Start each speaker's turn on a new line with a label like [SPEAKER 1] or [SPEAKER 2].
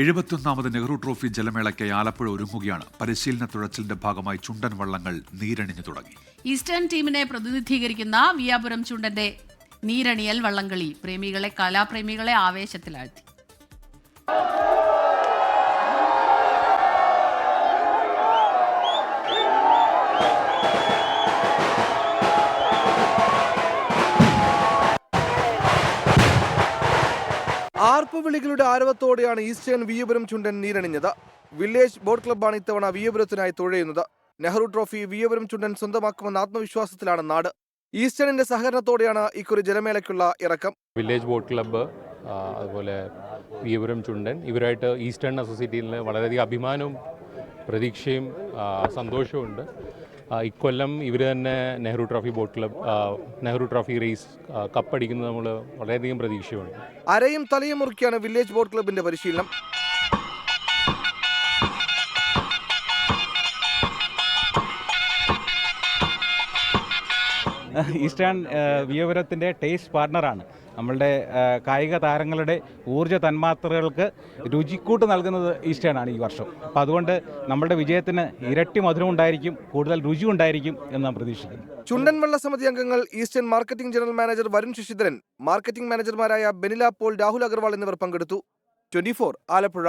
[SPEAKER 1] എഴുപത്തൊന്നാമത് Nehru trophy ജലമേളയ്ക്ക് ആലപ്പുഴ ഒരുങ്ങുകയാണ്. പരിശീലന തുഴച്ചിലിന്റെ ഭാഗമായി ചുണ്ടൻ വള്ളങ്ങൾ നീരണിഞ്ഞു തുടങ്ങി.
[SPEAKER 2] ഈസ്റ്റേൺ ടീമിനെ പ്രതിനിധീകരിക്കുന്ന വിയാപുരം ചുണ്ടന്റെ നീരണിയൽ വള്ളംകളി പ്രേമികളെ കലാപ്രേമികളെ ആവേശത്തിലാഴ്ത്തി.
[SPEAKER 3] ആർപ്പുവിളികളുടെ ആരവത്തോടെയാണ് ഈസ്റ്റേൺ വിയപുരം ചുണ്ടൻ നീരണിഞ്ഞത്. വില്ലേജ് ബോട്ട് ക്ലബ്ബാണ് ഇത്തവണ വിയപുരത്തിനായി തുഴയുന്നത്. നെഹ്റു ട്രോഫി വിയപുരം ചുണ്ടൻ സ്വന്തമാക്കുമെന്ന ആത്മവിശ്വാസത്തിലാണ് നാട്. ഈസ്റ്റേണിന്റെ സഹകരണത്തോടെയാണ് ഇക്കുറി ജലമേളയ്ക്കുള്ള ഇറക്കം.
[SPEAKER 4] വില്ലേജ് ബോട്ട് ക്ലബ്ബ് അതുപോലെ വിയപുരം ചുണ്ടൻ ഇവരായിട്ട് ഈസ്റ്റേൺ അസോസിയേറ്റിയിൽ വളരെയധികം അഭിമാനവും പ്രതീക്ഷയും സന്തോഷവുമുണ്ട് ഇക്കൊല്ലം ഇവർ തന്നെ Nehru trophy boat club Nehru trophy race കപ്പടിക്കുന്നത് നമ്മൾ വളരെയധികം പ്രതീക്ഷയുണ്ട്.
[SPEAKER 3] അരയും തലയും മുറുക്കിയാണ് വില്ലേജ് ബോട്ട് ക്ലബിന്റെ പരിശീലനം.
[SPEAKER 5] ഈസ്റ്റേൺ വിയപുരത്തിന്റെ ടേസ്റ്റ് പാർട്ണറാണ്. നമ്മളുടെ കായിക താരങ്ങളുടെ ഊർജ തന്മാത്രകൾക്ക് രുചിക്കൂട്ട് നൽകുന്നത് ഈസ്റ്റേൺ ആണ് ഈ വർഷം. അപ്പോൾ അതുകൊണ്ട് നമ്മളുടെ വിജയത്തിന് ഇരട്ടി മധുരം ഉണ്ടായിരിക്കും കൂടുതൽ രുചി ഉണ്ടായിരിക്കും എന്ന് നാം പ്രതീക്ഷിക്കുന്നു.
[SPEAKER 3] ചുണ്ടൻ വെള്ള സമിതി അംഗങ്ങൾ Eastern marketing general manager Varun Sasidharan marketing മാനേജർമാരായ Benila Paul Rahul Agarwal എന്നിവർ പങ്കെടുത്തു. ട്വന്റി ആലപ്പുഴ.